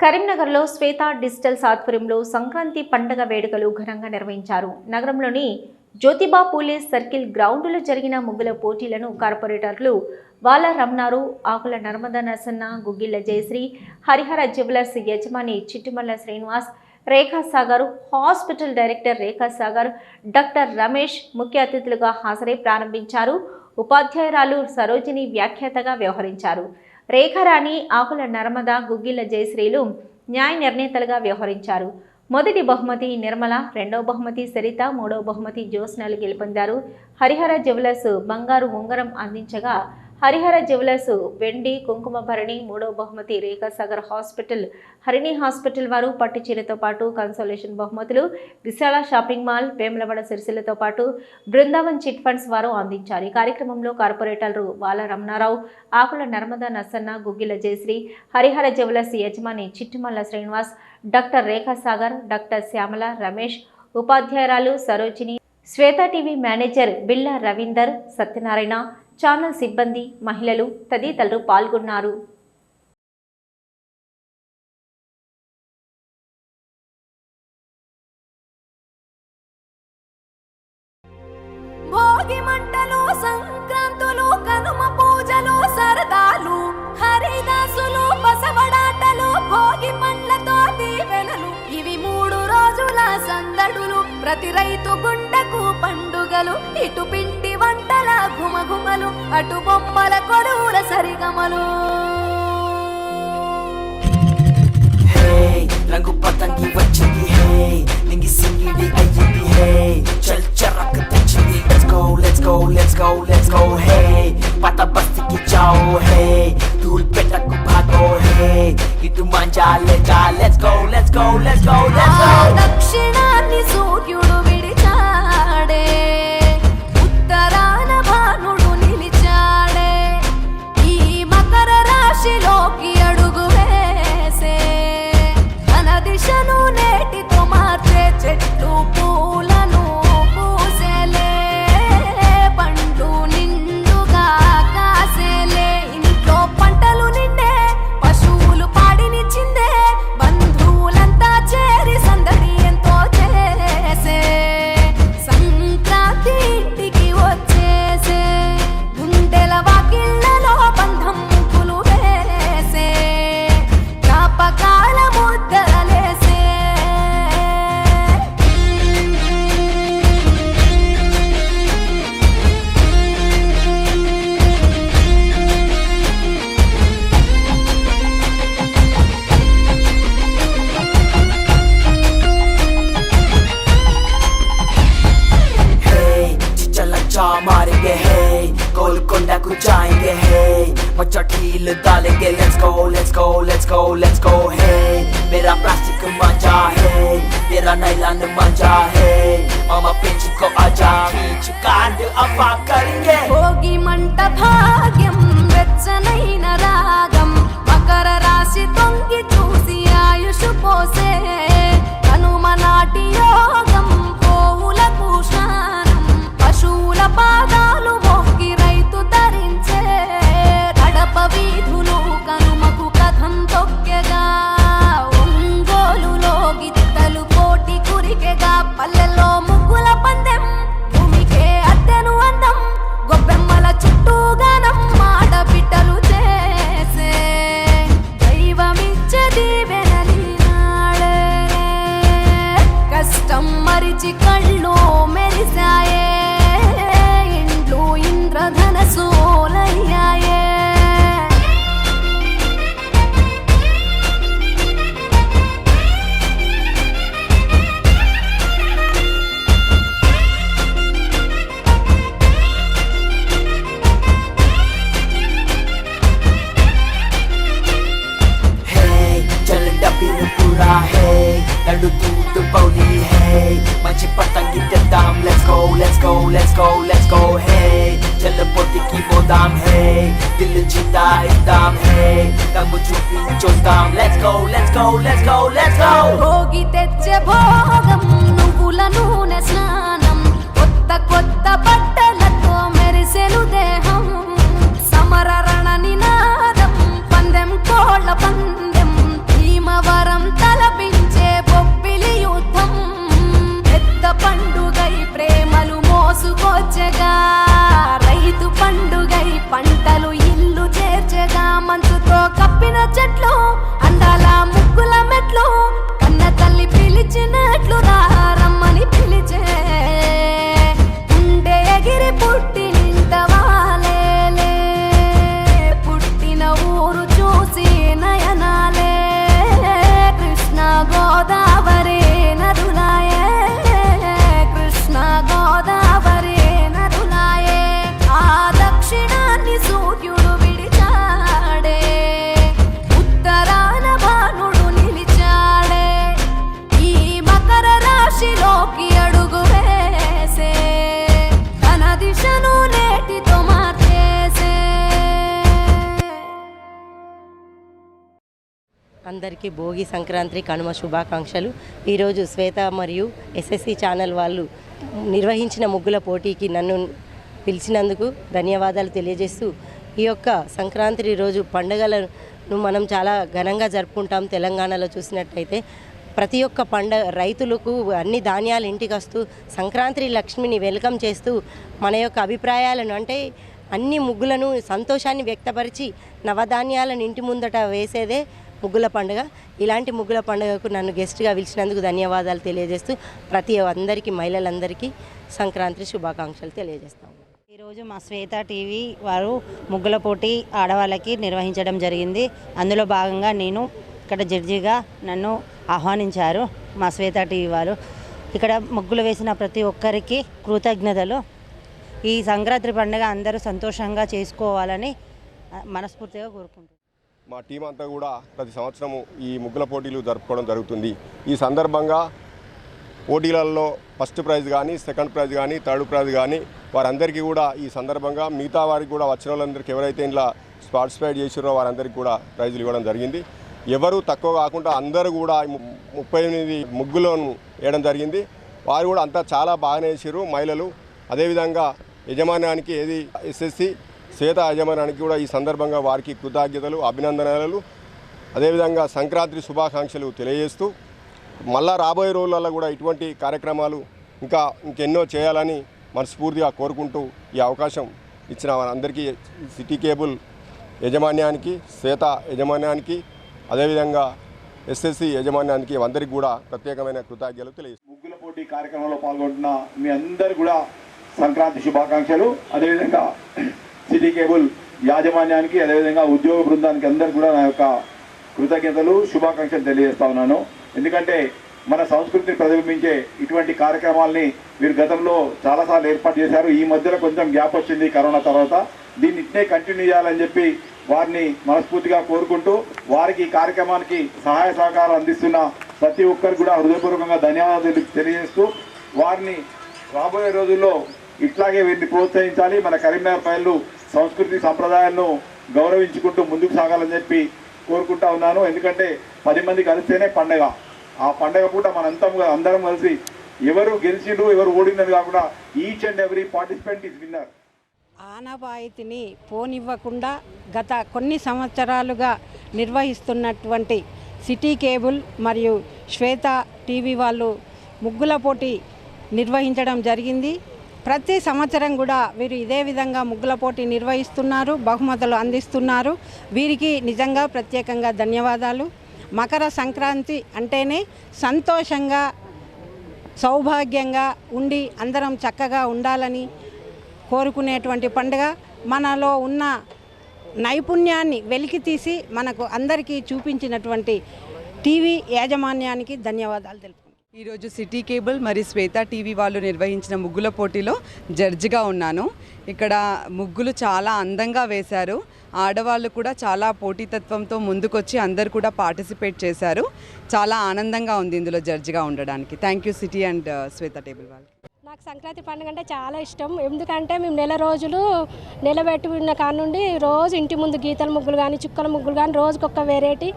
కరీంనగర్లో శ్వేత డిజిటల్స్ ఆధ్వర్యంలో సంక్రాంతి పండగ వేడుకలు ఘనంగా నిర్వహించారు. నగరంలోని జ్యోతిబా పూలే సర్కిల్ గ్రౌండ్లో జరిగిన ముగ్గుల పోటీలను కార్పొరేటర్లు వాల రమణారు ఆకుల నర్మదా నరసన్న గుగ్గిళ్ళ జయశ్రీ హరిహర జ్యువెలర్స్ యజమాని Chittumalla Srinivas Rekha Sagar hospital director Rekha Sagar doctor Ramesh ముఖ్య అతిథులుగా హాజరై ప్రారంభించారు. ఉపాధ్యాయురాలు సరోజిని వ్యాఖ్యాతగా వ్యవహరించారు. రేఖారాణి ఆకుల నర్మద గుగ్గిల జయశ్రీలు న్యాయ నిర్ణేతలుగా వ్యవహరించారు. మొదటి బహుమతి నిర్మల రెండవ బహుమతి సరిత మూడవ బహుమతి జ్యోత్స్నలు గెలుపొందారు. హరిహర జ్యువెలర్స్ బంగారు ఉంగరం అందించగా హరిహర జ్యువెలర్స్ వెండి కుంకుమ భరణి మూడవ బహుమతి రేఖాసాగర్ హాస్పిటల్ హరిణి హాస్పిటల్ వారు పట్టు చీరతో పాటు కన్సోలేషన్ బహుమతులు విశాల షాపింగ్ మాల్ వేములవాడ సిరిసిల్లతో పాటు బృందావన్ చిట్ ఫండ్స్ వారు అందించారు. ఈ కార్యక్రమంలో కార్పొరేటర్లు బాల రమణారావు ఆకుల నర్మదా నర్సన్న గుగ్గిల జయశ్రీ హరిహర జ్యువెలర్స్ యజమాని చిట్టుమల్ల శ్రీనివాస్ డాక్టర్ రేఖాసాగర్ డాక్టర్ శ్యామల రమేష్ ఉపాధ్యాయురాలు సరోజిని శ్వేత టీవీ మేనేజర్ బిల్లా రవీందర్ సత్యనారాయణ ఛానల్ సిబ్బంది మహిళలు తదితరులు పాల్గొన్నారు. భోగి మంటలు సంక్రాంతులు కనుమ పూజలు సరదాలు హరిదాసులు బసవడాటలు భోగి పండ్లతో దీవెనలు ఇవి మూడు సందడులు ప్రతి రైతు గుండకు పండుగలు ఇటు పిండి వంటల ఘుమఘుమలు అటు బొమ్మల కొడువుల సరిగమలు. రంగు పతంగి వచ్చింది. హే నింగి సింగిడి అయ్యింది. హే చల్ చరక్ తెచ్చింది. Let's go let's go let's go let's go hey పాత బస్తికి చావు. హే ధూల్ పెట్టకు భాగో హే ఇటు మంజా లేజా let's go let's go let's go let's ఆ గో దక్షిణాన్ని मचा मारेंगे है गोलकोंडा को जाएँगे है मचा ठील डालेंगे let's go let's go let's go let's go hey मेरा प्लास्टिक मज़ा है तेरा नाइलान मज़ा है मामा पिंच को आजा खींच काट अपा करेंगे। होगी मंटा भाग्य చూద్దాం హే దమ్ము చూపించొద్దాం let's go let's go let's go let's go Bhogi తెచ్చే భోగం నువ్వుల నూనె స్నానం. కొత్త కొత్త బట్టలు అందరికీ భోగి సంక్రాంతి కనుమ శుభాకాంక్షలు. ఈరోజు శ్వేత మరియు ఎస్ఎస్సి ఛానల్ వాళ్ళు నిర్వహించిన ముగ్గుల పోటీకి నన్ను పిలిచినందుకు ధన్యవాదాలు తెలియజేస్తూ ఈ యొక్క సంక్రాంతి రోజు పండుగలను మనం చాలా ఘనంగా జరుపుకుంటాం తెలంగాణలో చూసినట్టయితే. ప్రతి ఒక్క పండగ రైతులకు అన్ని ధాన్యాలు ఇంటికి వస్తూ సంక్రాంతి లక్ష్మిని వెల్కమ్ చేస్తూ మన యొక్క అభిప్రాయాలను అంటే అన్ని ముగ్గులను సంతోషాన్ని వ్యక్తపరిచి నవధాన్యాలను ఇంటి ముందట వేసేదే ముగ్గుల పండుగ. ఇలాంటి ముగ్గుల పండుగకు నన్ను గెస్ట్గా పిలిచినందుకు ధన్యవాదాలు తెలియజేస్తూ ప్రతి అందరికీ మహిళలందరికీ సంక్రాంతి శుభాకాంక్షలు తెలియజేస్తాము. ఈరోజు మా శ్వేత టీవీ వారు ముగ్గుల పోటీ ఆడవాళ్ళకి నిర్వహించడం జరిగింది. అందులో భాగంగా నేను ఇక్కడ జడ్జిగా నన్ను ఆహ్వానించారు మా శ్వేత టీవీ వారు. ఇక్కడ ముగ్గులు వేసిన ప్రతి ఒక్కరికి కృతజ్ఞతలు. ఈ సంక్రాంతి పండుగ అందరూ సంతోషంగా చేసుకోవాలని మనస్ఫూర్తిగా కోరుకుంటున్నాను. మా టీం అంతా కూడా ప్రతి సంవత్సరము ఈ ముగ్గుల పోటీలు జరుపుకోవడం జరుగుతుంది. ఈ సందర్భంగా పోటీలలో ఫస్ట్ ప్రైజ్ కానీ సెకండ్ ప్రైజ్ కానీ థర్డ్ ప్రైజ్ కానీ వారందరికీ కూడా ఈ సందర్భంగా మిగతా వారికి కూడా వచ్చిన వాళ్ళందరికీ ఎవరైతే ఇలా పార్టిసిపేట్ చేసిరో వారందరికీ కూడా ప్రైజులు ఇవ్వడం జరిగింది. ఎవరు తక్కువ కాకుండా అందరూ కూడా ము- ముప్పై ఎనిమిది ముగ్గులను వేయడం జరిగింది. వారు కూడా అంతా చాలా బాగానే వేసారు మహిళలు అదేవిధంగా యజమానానికి ఏది ఎస్ఎస్సి సీత యజమాన్యానికి కూడా ఈ సందర్భంగా వారికి కృతజ్ఞతలు అభినందనలు. అదేవిధంగా సంక్రాంతి శుభాకాంక్షలు తెలియజేస్తూ మళ్ళా రాబోయే రోజులలో కూడా ఇటువంటి కార్యక్రమాలు ఇంకా ఇంకెన్నో చేయాలని మనస్ఫూర్తిగా కోరుకుంటూ ఈ అవకాశం ఇచ్చిన అందరికీ సిటీ కేబుల్ యజమాన్యానికి శ్వేత యజమాన్యానికి అదేవిధంగా ఎస్ఎస్సి యజమాన్యానికి అందరికీ కూడా ప్రత్యేకమైన కృతజ్ఞతలు తెలియజేస్తాను ముగ్గుల పోటీ కార్యక్రమంలో పాల్గొంటున్న మీ అందరు కూడా సంక్రాంతి శుభాకాంక్షలు. అదేవిధంగా సిటీ కేబుల్ యాజమాన్యానికి అదేవిధంగా ఉద్యోగ బృందానికి అందరు కూడా నా యొక్క కృతజ్ఞతలు శుభాకాంక్షలు తెలియజేస్తా ఉన్నాను. ఎందుకంటే మన సంస్కృతిని ప్రతిబింబించే ఇటువంటి కార్యక్రమాల్ని మీరు గతంలో చాలాసార్లు ఏర్పాటు చేశారు. ఈ మధ్యలో కొంచెం గ్యాప్ వచ్చింది కరోనా తర్వాత. దీన్ని ఇట్నే కంటిన్యూ చేయాలని చెప్పి వారిని మనస్ఫూర్తిగా కోరుకుంటూ వారికి ఈ కార్యక్రమానికి సహాయ సహకారం అందిస్తున్న ప్రతి ఒక్కరికి కూడా హృదయపూర్వకంగా ధన్యవాదాలు తెలియజేస్తూ వారిని రాబోయే రోజుల్లో ఇట్లాగే వీరిని ప్రోత్సహించాలి. మన కరీంనగర్ పైలు సంస్కృతి సంప్రదాయాలను గౌరవించుకుంటూ ముందుకు సాగాలని చెప్పి కోరుకుంటా ఉన్నాను. ఎందుకంటే పది మంది కలిస్తేనే పండగ. ఆ పండగ పూట మనంతా అందరం కలిసి ఎవరు గెలిచిండ్రు ఎవరు ఓడిందని కాకుండా each and every participant is winner ఆనవాయితీని పోనివ్వకుండా గత కొన్ని సంవత్సరాలుగా నిర్వహిస్తున్నటువంటి సిటీ కేబుల్ మరియు శ్వేత టీవీ వాళ్ళు ముగ్గుల పోటీ నిర్వహించడం జరిగింది. ప్రతి సంవత్సరం కూడా వీరు ఇదే విధంగా ముగ్గుల పోటీ నిర్వహిస్తున్నారు బహుమతులు అందిస్తున్నారు. వీరికి నిజంగా ప్రత్యేకంగా ధన్యవాదాలు. మకర సంక్రాంతి అంటేనే సంతోషంగా సౌభాగ్యంగా ఉండి అందరం చక్కగా ఉండాలని కోరుకునేటువంటి పండుగ. మనలో ఉన్న నైపుణ్యాన్ని వెలికి తీసి మనకు అందరికీ చూపించినటువంటి టీవీ యాజమాన్యానికి ధన్యవాదాలు తెలుపు ఈరోజు సిటీ కేబుల్ మరి శ్వేత టీవీ వాళ్ళు నిర్వహించిన ముగ్గుల పోటీలో జడ్జిగా ఉన్నాను. ఇక్కడ ముగ్గులు చాలా అందంగా వేశారు. ఆడవాళ్ళు కూడా చాలా పోటీతత్వంతో ముందుకొచ్చి అందరు కూడా పార్టిసిపేట్ చేశారు. చాలా ఆనందంగా ఉంది ఇందులో జడ్జిగా ఉండడానికి. Thank you city and Shweta table వాళ్ళు నాకు సంక్రాంతి పండుగ అంటే చాలా ఇష్టం. ఎందుకంటే మేము నెల రోజులు నిలబెట్టుకున్న కాడ నుండి రోజు ఇంటి ముందు గీతల ముగ్గులు కానీ చుక్కల ముగ్గులు కానీ రోజుకొక వెరైటీ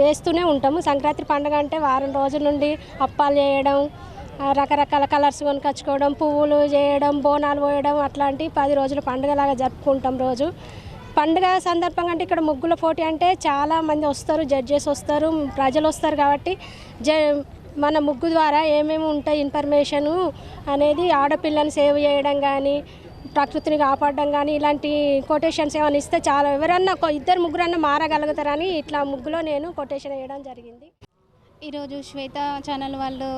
వేస్తూనే ఉంటాము. సంక్రాంతి పండుగ అంటే వారం రోజుల నుండి అప్పాలు చేయడం రకరకాల కలర్స్ కొనుకొచ్చుకోవడం పువ్వులు చేయడం బోనాలు పోయడం అట్లాంటి పది రోజుల పండుగలాగా జరుపుకుంటాం రోజు. పండుగ సందర్భంగా అంటే ఇక్కడ ముగ్గుల పోటీ అంటే చాలా మంది వస్తారు జడ్జెస్ వస్తారు ప్రజలు వస్తారు కాబట్టి జ మన ముగ్గు ద్వారా ఏమేమి ఉంటాయి ఇన్ఫర్మేషను అనేది ఆడపిల్లని సేవ్ చేయడం కానీ ప్రకృతిని కాపాడడం కానీ ఇలాంటి కొటేషన్స్ ఏమైనా ఇస్తే చాలా. ఎవరన్నా ఒక ఇద్దరు ముగ్గురన్నా మారగలుగుతారని ఇట్లా ముగ్గులో నేను కొటేషన్ వేయడం జరిగింది. ఈరోజు శ్వేత ఛానల్ వాళ్ళు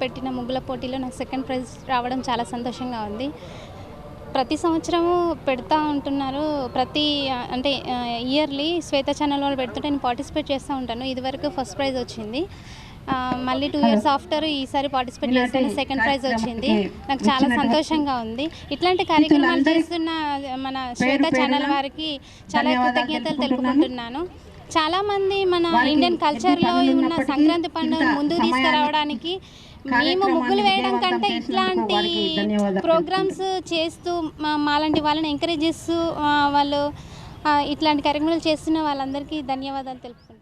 పెట్టిన ముగ్గుల పోటీలో నాకు సెకండ్ ప్రైజ్ రావడం చాలా సంతోషంగా ఉంది. ప్రతి సంవత్సరము పెడతా ఉంటున్నారు. ప్రతి అంటే ఇయర్లీ శ్వేత ఛానల్ వాళ్ళు పెడుతుంటే నేను పార్టిసిపేట్ చేస్తూ ఉంటాను. ఇదివరకు ఫస్ట్ ప్రైజ్ వచ్చింది. మళ్ళీ టూ ఇయర్స్ ఆఫ్టర్ ఈసారి పార్టిసిపేట్ చేస్తాను సెకండ్ ప్రైజ్ వచ్చింది. నాకు చాలా సంతోషంగా ఉంది. ఇట్లాంటి కార్యక్రమాలు చేస్తున్న మన శ్వేత ఛానల్ వారికి చాలా కృతజ్ఞతలు తెలుపుకుంటున్నాను. చాలా మంది మన ఇండియన్ కల్చర్లో ఉన్న సంక్రాంతి పండుగను ముందుకు తీసుకురావడానికి మేము ముగ్గులు వేయడం కంటే ఇట్లాంటి ప్రోగ్రామ్స్ చేస్తూ మాలాంటి వాళ్ళని ఎంకరేజ్ చేస్తూ వాళ్ళు ఇట్లాంటి కార్యక్రమాలు చేస్తున్న వాళ్ళందరికీ ధన్యవాదాలు తెలుపుకుంటున్నాను.